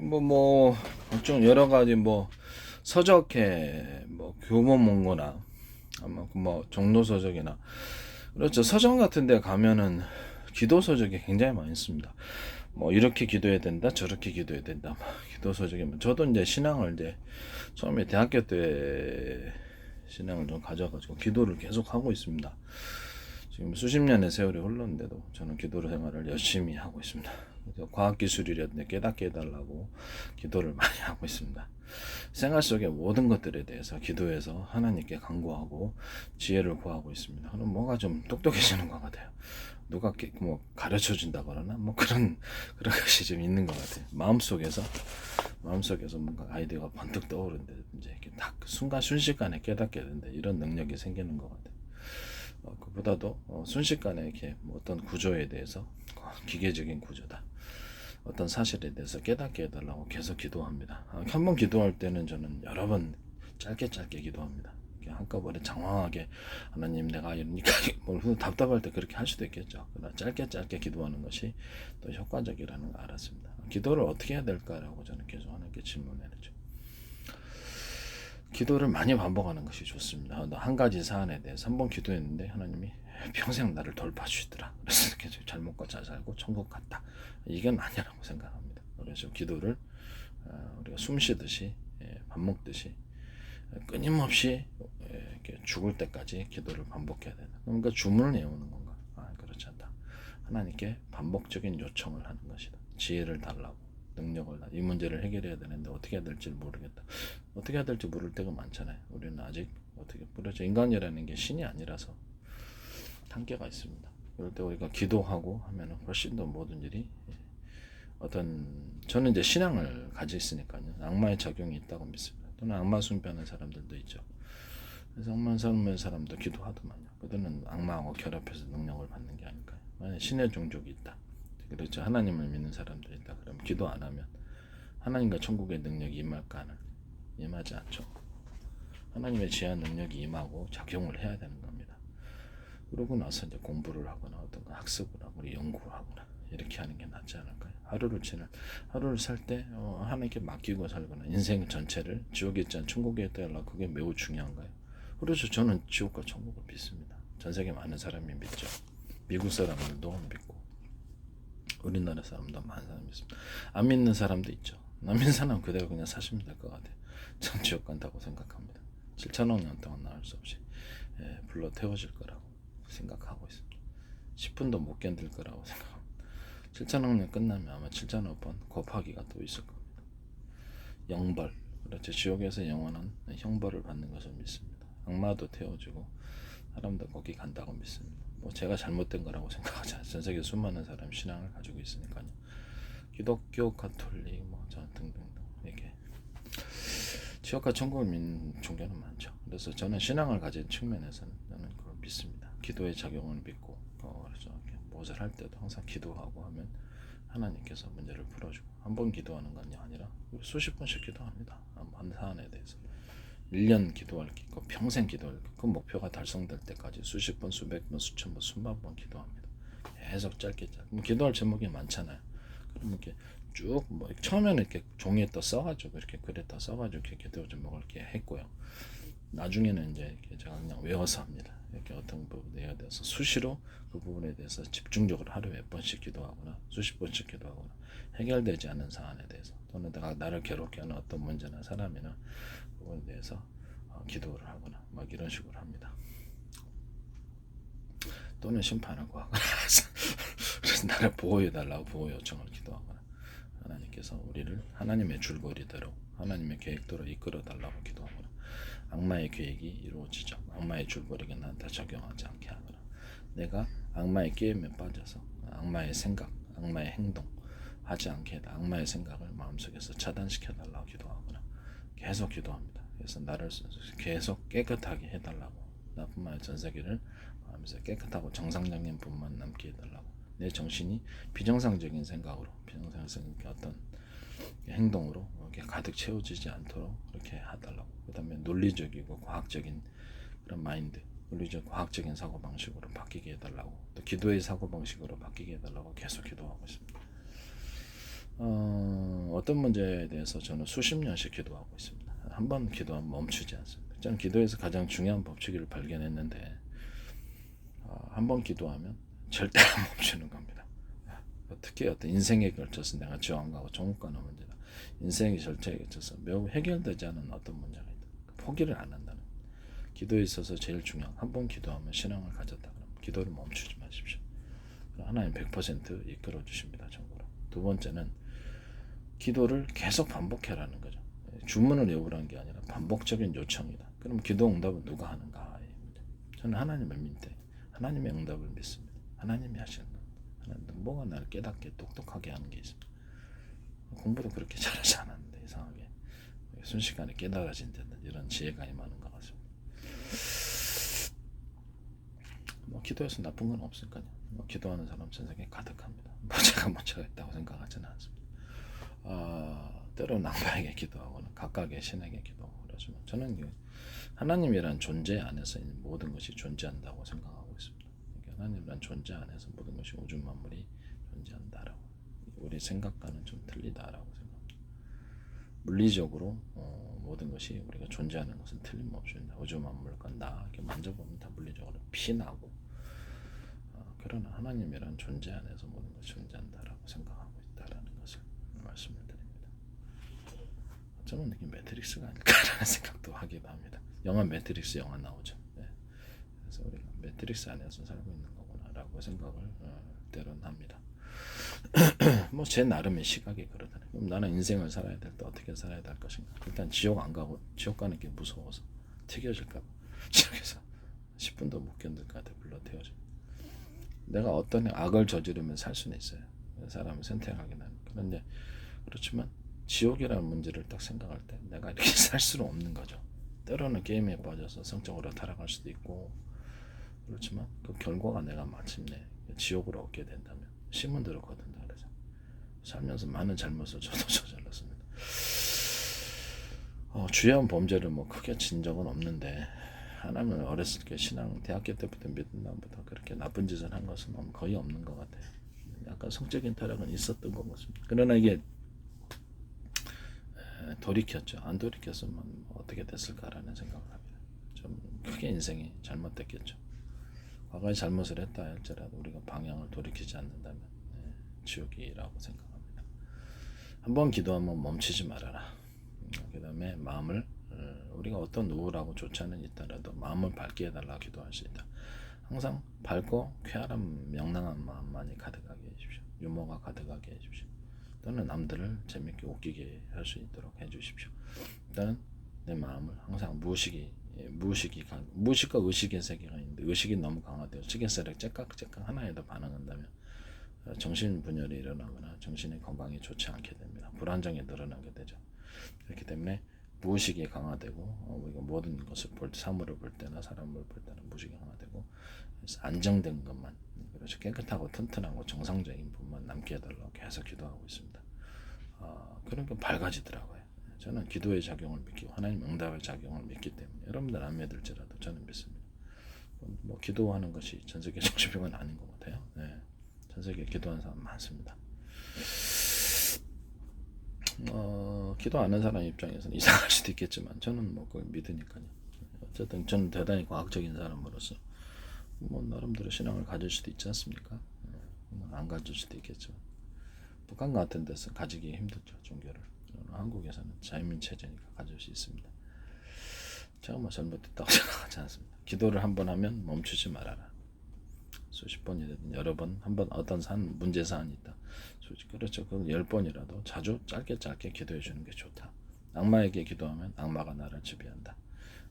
뭐, 뭐, 좀 여러 가지 뭐, 서적회, 뭐, 교보문고나, 아마 그 뭐, 종로서적이나, 그렇죠. 서점 같은 데 가면은 기도 서적이 굉장히 많이 있습니다. 뭐, 이렇게 기도해야 된다, 저렇게 기도해야 된다, 막 기도 서적이. 뭐 저도 이제 신앙을 이제 처음에 대학교 때 신앙을 좀 가져가지고 기도를 계속 하고 있습니다. 지금 수십 년의 세월이 흘렀는데도 저는 기도 생활을 열심히 하고 있습니다. 과학기술이라든지 깨닫게 해달라고 기도를 많이 하고 있습니다. 생활 속의 모든 것들에 대해서 기도해서 하나님께 간구하고 지혜를 구하고 있습니다. 그럼 뭔가 좀 똑똑해지는 것 같아요. 누가 게- 뭐 가르쳐 준다 그러나 뭐 그런 그런 것이 좀 있는 것 같아요. 마음 속에서 마음 속에서 뭔가 아이디어가 번뜩 떠오르는데 이제 이렇게 딱 순간 순식간에 깨닫게 되는데 이런 능력이 생기는 것 같아요. 어, 그보다도 어, 순식간에 이렇게 뭐 어떤 구조에 대해서 어, 기계적인 구조다. 어떤 사실에 대해서 깨닫게 해달라고 계속 기도합니다. 아, 한번 기도할 때는 저는 여러 번 짧게 짧게 기도합니다. 한꺼번에 장황하게 하나님 내가 이러니까 뭘 후- 답답할 때 그렇게 할 수도 있겠죠. 그러나 짧게 짧게 기도하는 것이 또 효과적이라는 걸 알았습니다. 기도를 어떻게 해야 될까라고 저는 계속 하나님께 질문해야죠. 기도를 많이 반복하는 것이 좋습니다. 한 가지 사안에 대해서 한 번 기도했는데 하나님이 평생 나를 돌봐주시더라. 그래서 이렇게 잘 먹고 잘 살고 천국 갔다. 이건 아니라고 생각합니다. 그래서 기도를 어, 우리가 숨 쉬듯이 예, 밥 먹듯이 끊임없이 예, 이렇게 죽을 때까지 기도를 반복해야 된다. 그러니까 주문을 외우는 건가? 아, 그렇지 않다. 하나님께 반복적인 요청을 하는 것이다. 지혜를 달라고, 능력을 달라고. 이 문제를 해결해야 되는데 어떻게 해야 될지 모르겠다. 어떻게 해야 될지 모를 때가 많잖아요. 우리는 아직 어떻게 그렇죠. 인간이라는 게 신이 아니라서 한계가 있습니다. 그럴 때 우리가 기도하고 하면은 훨씬 더 모든 일이 예, 어떤 저는 이제 신앙을 가지고 있으니까요. 악마의 작용이 있다고 믿습니다. 또는 악마 숭배하는 사람들도 있죠. 그래서 악마 숭배하는 사람도 기도하더만요. 그들은 악마하고 결합해서 능력을 받는 게 아닐까요? 만약 신의 종족이 있다. 그렇죠. 하나님을 믿는 사람들이 있다. 그럼 기도 안 하면 하나님과 천국의 능력이 임할까 하는 임하지 않죠. 하나님의 지한 능력이 임하고 작용을 해야 되는 겁니다. 그러고 나서 이제 공부를 하거나 어떤 거 학습을 하거나 연구를 하거나 이렇게 하는 게 낫지 않을까요? 하루를 지는 하루를 살때 어, 하나님께 맡기고 살거나 인생 전체를 지옥에 있지 않 천국에 있다 그게 매우 중요한가요? 그래서 저는 지옥과 천국을 믿습니다. 전 세계 많은 사람이 믿죠. 미국 사람들도 믿고 우리나라 사람도 많은 사람이 믿습니다. 안 믿는 사람도 있죠. 안 믿는 사람 그대로 그냥 사시면 될 것 같아요. 전 지옥 간다고 생각합니다. 7천억 년 동안 나올 수 없이 예, 불러 태워질 거라고 생각하고 있습니다. 10분도 못 견딜 거라고 생각합니다. 7천억 년 끝나면 아마 7천억 번 곱하기가 또 있을 겁니다. 영벌, 그렇죠. 지옥에서 영원한 형벌을 받는 것을 믿습니다. 악마도 태워지고 사람도 거기 간다고 믿습니다. 뭐 제가 잘못된 거라고 생각하지 않아요. 전 세계 수많은 사람 신앙을 가지고 있으니까요. 기독교, 가톨릭, 뭐저 등등등 이렇게 지옥과 천국을 믿는 종교는 많죠. 그래서 저는 신앙을 가진 측면에서는 저는 그걸 믿습니다. 기도의 작용을 믿고 어, 그래서 할 때도 항상 기도하고 하면 하나님께서 문제를 풀어주고 한 번 기도하는 건 아니라 수십 번씩 기도합니다. 한- 한 사안에 대해서 1년 기도할 게 있고 평생 기도할 그 목표가 달성될 때까지 수십 번, 수백 번, 수천 번, 수만 번 기도합니다. 계속 짧게 짧게 뭐 기도할 제목이 많잖아요. 그럼 이렇게 쭉 뭐 처음에는 이렇게 종이에 떠 써가지고 이렇게 글에 떠 써가지고 이렇게 기도 제목을 이렇게 했고요. 나중에는 이제 제가 그냥 외워서 합니다. 이렇게 어떤 부분에 대해서 수시로 그 부분에 대해서 집중적으로 하루에 몇 번씩 기도하거나 수십 번씩 기도하거나 해결되지 않은 사안에 대해서 또는 내가 나를 괴롭게 하는 어떤 문제나 사람이나 부분에 대해서 어, 기도를 하거나 막 이런 식으로 합니다. 또는 심판을 구하거나 그래서 나를 보호해 달라고 보호 요청을 기도하거나 하나님께서 우리를 하나님의 줄거리대로 하나님의 계획대로 이끌어 달라고 기도하거나 악마의 계획이 이루어지죠. 악마의 줄거리가 나한테 적용하지 않게 하거나 내가 악마의 게임에 빠져서 악마의 생각, 악마의 행동 하지 않게 악마의 생각을 마음속에서 차단시켜 달라고 기도하거나 계속 기도합니다. 그래서 나를 계속 깨끗하게 해달라고 나뿐만 아니라 전 세계를 마음에서 깨끗하고 정상적인 분만 남게 해달라고 내 정신이 비정상적인 생각으로 비정상적인 어떤 행동으로 이렇게 가득 채워지지 않도록 그렇게 해달라고 그다음에 논리적이고 과학적인 그런 마인드 논리적 과학적인 사고 방식으로 바뀌게 해달라고 또 기도의 사고 방식으로 바뀌게 해달라고 계속 기도하고 있습니다. 어, 어떤 문제에 대해서 저는 수십 년씩 기도하고 있습니다. 한 번 기도하면 멈추지 않습니다. 저는 기도에서 가장 중요한 법칙을 발견했는데 어, 한번 기도하면 절대 안 멈추는 겁니다. 특히 어떤 인생에 걸쳐서 내가 지옥 안 가고 천국 가는 문제다. 인생의 절차에 걸쳐서 매우 해결되지 않은 어떤 문제가 있다. 포기를 안 한다는. 기도에 있어서 제일 중요한 한 번 기도하면 신앙을 가졌다 그러면 기도를 멈추지 마십시오. 하나님 100% 이끌어 주십니다. 정보로. 두 번째는 기도를 계속 반복해라는 거죠. 주문을 외우라는 게 아니라 반복적인 요청이다. 그럼 기도 응답은 누가 하는가? 저는 하나님을 믿대. 하나님의 응답을 믿습니다. 하나님이 하시는 것. 하나님 뭐가 나를 깨닫게 똑똑하게 하는 게 있습니다. 공부도 그렇게 잘하지 않았는데 이상하게 순식간에 깨달아진다는 이런 지혜가 임하는 것 같습니다. 뭐 기도해서 나쁜 건 없으니까요. 뭐 기도하는 사람 전 세계에 가득합니다. 뭐 제가 문제가 있다고 생각하지는 않습니다. 아, 때로 낭바에게 기도하거나 각각의 신에게 기도하고 그러지만 저는 그 하나님이란 존재 안에서 모든 것이 존재한다고 생각하고 있습니다. 그러니까 하나님이란 존재 안에서 모든 것이 우주 만물이 존재한다라고 우리 생각과는 좀 틀리다라고 생각합니다. 물리적으로 어, 모든 것이 우리가 존재하는 것은 틀림없습니다. 우주 만물과 나 이렇게 만져보면 다 물리적으로 피나고 어, 그러나 하나님이란 존재 안에서 모든 것이 존재한다라고 생각하고 있다라는 것을 말씀을 드립니다. 저는 이게 매트릭스가 아닐까라는 생각도 하기도 합니다. 영화 매트릭스 영화 나오죠. 네. 그래서 우리가 매트릭스 안에서 살고 있는 거구나라고 생각을 어, 때론 합니다. 뭐 제 나름의 시각이 그러잖아요. 그럼 나는 인생을 살아야 될 때 어떻게 살아야 될 것인가? 일단 지옥 안 가고 지옥 가는 게 무서워서 튀겨질까 봐 지옥에서 10분도 못 견딜 것 같아 불러 태워져. 내가 어떤 악을 저지르면 살 수는 있어요. 사람을 선택하긴 하는. 그런데 그렇지만 지옥이라는 문제를 딱 생각할 때 내가 이렇게 살 수는 없는 거죠. 때로는 게임에 빠져서 성적으로 타락할 수도 있고 그렇지만 그 결과가 내가 마침내 지옥으로 얻게 된다면 거둔다 그러죠. 살면서 많은 잘못을 저도 저질렀습니다. 어, 주요한 범죄를 뭐 크게 진 적은 없는데 하나님을 어렸을 때 신앙 대학교 때부터 믿는 날부터 그렇게 나쁜 짓을 한 것은 거의 없는 것 같아요. 약간 성적인 타락은 있었던 것 같습니다. 그러나 이게 돌이켰죠. 안 돌이켰으면 어떻게 됐을까라는 생각을 합니다. 좀 크게 인생이 잘못됐겠죠. 과거에 잘못을 했다 할지라도 우리가 방향을 돌이키지 않는다면 네, 지옥이라고 생각합니다. 한번 기도하면 멈추지 말아라. 그 다음에 마음을 어, 우리가 어떤 좋지 않은 있더라도 마음을 밝게 해달라 기도할 수 있다. 항상 밝고 쾌활한 명랑한 마음만이 가득하게 해주십시오. 유머가 가득하게 해주십시오. 또는 남들을 재밌게 웃기게 할 수 있도록 해주십시오. 일단 내 마음을 항상 무의식이 무의식이 무의식과 의식의 세계가 있는데 의식이 너무 강화되어 식인세력 째깍째깍 하나에도 반응한다면 어, 정신 분열이 일어나거나 정신의 건강이 좋지 않게. 불안정이 늘어나게 되죠. 그렇기 때문에 무의식이 강화되고 어, 우리가 모든 것을 볼 때, 사물을 볼 때나 사람을 볼 때는 무의식이 강화되고 그래서 안정된 것만 그렇죠 깨끗하고 튼튼하고 정상적인 분만 남게 해달라고 계속 기도하고 있습니다. 어, 게 밝아지더라고요. 저는 기도의 작용을 믿고 하나님 응답의 작용을 믿기 때문에 여러분들 안 믿을지라도 저는 믿습니다. 뭐 기도하는 것이 전 세계 정신병은 아닌 것 같아요. 네. 전 세계 기도하는 사람 많습니다. 어, 기도 안 하는 사람 입장에서는 이상할 수도 있겠지만 저는 뭐 그걸 믿으니까요. 어쨌든 저는 대단히 과학적인 사람으로서 뭐 나름대로 신앙을 가질 수도 있지 않습니까? 어, 안 가질 수도 있겠죠. 북한 같은 데서 가지기 힘들죠 종교를. 한국에서는 자유민 체제니까 가질 수 있습니다. 제가 뭐 잘못됐다고 생각하지 않습니다. 기도를 한 번 하면 멈추지 말아라. 수십 번이든 여러 번, 한 번 어떤 산 문제 사안이 있다. 그렇죠. 그열 번이라도 자주 짧게 짧게 기도해 주는 게 좋다. 악마에게 기도하면 악마가 나를 지배한다.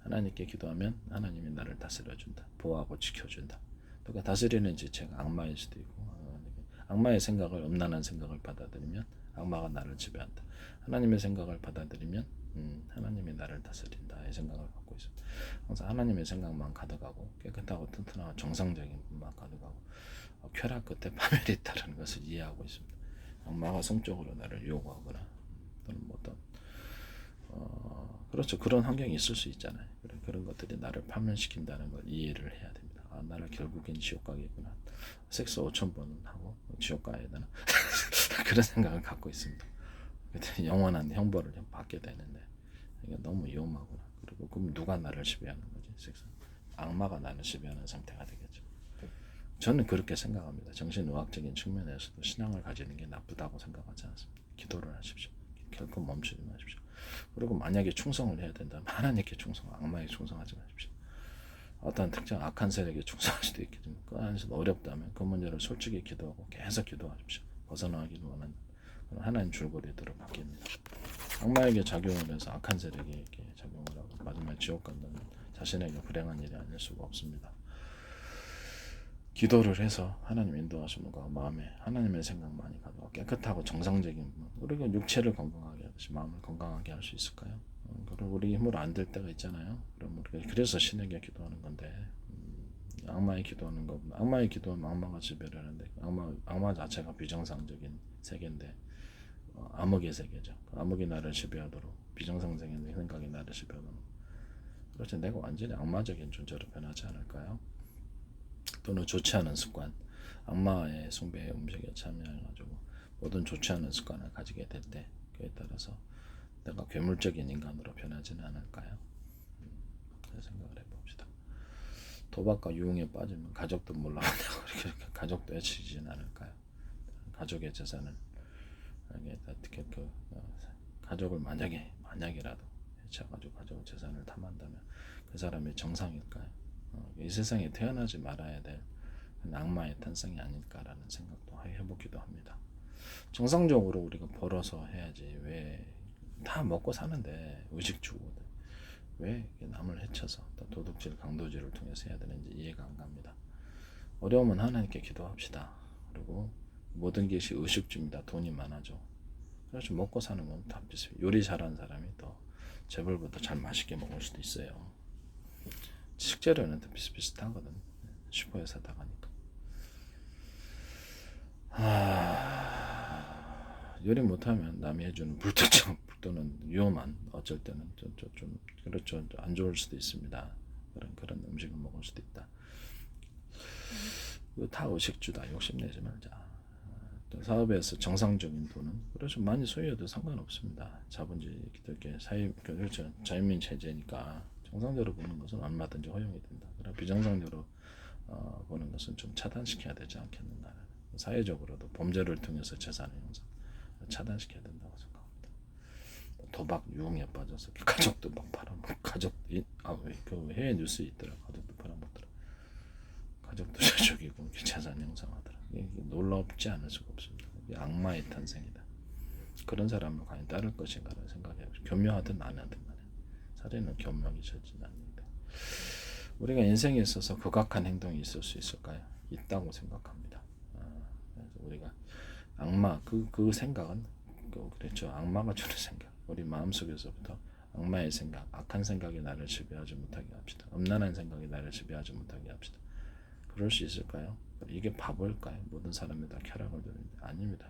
하나님께 기도하면 하나님이 나를 다스려 준다. 보호하고 지켜 준다. 또 다스리는 지체가 악마일 수도 있고 어, 악마의 생각을 음란한 생각을 받아들이면 악마가 나를 지배한다. 하나님의 생각을 받아들이면 음, 하나님이 나를 다스린다의 생각을 갖고 있습니다. 항상 하나님의 생각만 가득하고 깨끗하고 튼튼하고 정상적인 분만 가득하고 어, 쾌락 끝에 파멸이 있다는 것을 이해하고 있습니다. 악마가 성적으로 나를 요구하거나 또는 뭐 어떤 어, 그렇죠 그런 환경이 있을 수 있잖아요. 그런 그런 것들이 나를 파멸시킨다는 걸 이해를 해야 됩니다. 아, 나를 결국엔 지옥 가겠구나. 섹스 5천 번 하고 지옥 가야 되나 그런 생각을 갖고 있습니다. 영원한 형벌을 받게 되는데 이게 너무 위험하구나. 그리고 그럼 누가 나를 지배하는 거지? 세상 악마가 나를 지배하는 상태가 되겠죠. 저는 그렇게 생각합니다. 정신의학적인 측면에서도 신앙을 가지는 게 나쁘다고 생각하지 않습니다. 기도를 하십시오. 결코 멈추지 마십시오. 그리고 만약에 충성을 해야 된다면 하나님께 충성, 악마에 충성하지 마십시오. 어떤 특정 악한 세력에 충성할 수도 있겠지만 그 안에서 어렵다면 그 문제를 솔직히 기도하고 계속 기도하십시오. 벗어나기를 원하는 그런 하나님 줄거리대로 바뀝니다. 악마에게 작용을 해서 악한 세력에게 작용을 하고 마지막에 지옥 간다면 자신에게 불행한 일이 아닐 수가 없습니다. 기도를 해서 하나님 인도하시는 거 마음에 하나님의 생각 많이 가져와 깨끗하고 정상적인 우리가 육체를 건강하게 하듯이 마음을 건강하게 할 수 있을까요? 어, 그럼 우리 힘으로 안 될 때가 있잖아요. 그럼 우리가 그래서 신에게 기도하는 건데 음, 악마의 기도하는 거 악마의 기도하면 악마가 지배를 하는데 악마 악마 자체가 비정상적인 세계인데 어, 암흑의 세계죠. 그 암흑이 나를 지배하도록 비정상적인 생각이 나를 지배하도록 그렇지 내가 완전히 악마적인 존재로 변하지 않을까요? 또는 좋지 않은 습관, 악마의 숭배의 음식에 참여해가지고 모든 좋지 않은 습관을 가지게 될 때 그에 따라서 내가 괴물적인 인간으로 변하지는 않을까요? 음, 그런 생각을 해봅시다. 도박과 유흥에 빠지면 가족도 몰라간다고 이렇게 가족도 해치지는 않을까요? 가족의 재산을 이게 어떻게 그 어, 가족을 만약에 만약이라도 해쳐가지고 가족 재산을 탐한다면 그 사람이 정상일까요? 어, 이 세상에 태어나지 말아야 될 악마의 탄생이 아닐까라는 생각도 해보기도 합니다. 정상적으로 우리가 벌어서 해야지 왜 다 먹고 사는데 의식주거든 왜 이렇게 남을 해쳐서 또 도둑질 강도질을 통해서 해야 되는지 이해가 안 갑니다. 어려우면 하나님께 기도합시다. 그리고 모든 것이 의식주입니다. 돈이 많아져. 그래서 먹고 사는 건 다 비슷해요. 요리 잘하는 사람이 더 재벌보다 잘 맛있게 먹을 수도 있어요. 식재료는 다 비슷비슷하거든. 슈퍼에 사다 가니까. 아, 요리 못하면 남이 해주는 불특정 또는 위험한 어쩔 때는 좀, 좀, 좀 그렇죠 안 좋을 수도 있습니다. 그런 그런 음식을 먹을 수도 있다. 다 의식주다. 욕심내지 말자. 또 사업에서 정상적인 돈은 그렇죠 많이 소유해도 상관없습니다. 자본주의 기독교 사회 그렇죠 자유민 체제니까 정상적으로 보는 것은 얼마든지 허용이 된다. 그러나 비정상적으로 어, 보는 것은 좀 차단시켜야 되지 않겠는가. 사회적으로도 범죄를 통해서 재산의 형성 차단시켜야 된다고 생각합니다. 도박 유흥에 빠져서 가족도 막 팔아먹고 가족 아그 해외 뉴스 있더라 가족도 팔아먹더라 가족도 저쪽이고 재산 형성하더라 이게 놀랍지 않을 수가 없습니다. 악마의 탄생이다. 그런 사람을 과연 따를 것인가를 생각해 보시죠. 교묘하든 안 하든 살인은 교묘하게 않는데 우리가 인생에 있어서 극악한 행동이 있을 수 있을까요? 있다고 생각합니다. 아, 우리가 악마 그 그 생각은 그 그렇죠 악마가 주는 생각 우리 마음 속에서부터 악마의 생각 악한 생각이 나를 지배하지 못하게 합시다. 음란한 생각이 나를 지배하지 못하게 합시다. 그럴 수 있을까요? 이게 바보일까요? 모든 사람이 다 쾌락을 누리는데 아닙니다.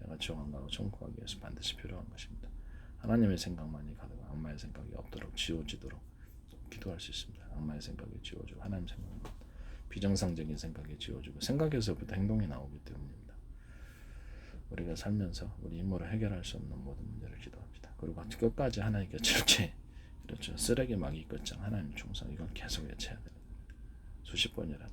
내가 지옥 안 가고 천국 가기 위해서 반드시 필요한 것입니다. 하나님의 생각만이 가득 악마의 생각이 없도록 지워지도록 기도할 수 있습니다. 악마의 생각이 지워지고 하나님 생각은 비정상적인 생각이 지워지고 생각에서부터 행동이 나오기 때문입니다. 우리가 살면서 우리 힘으로 해결할 수 없는 모든 문제를 기도합니다. 그리고 끝까지 하나님께 절제 그렇죠 쓰레기 막이 끝장 하나님 충성 이건 계속 외쳐야 됩니다. 수십 번이라도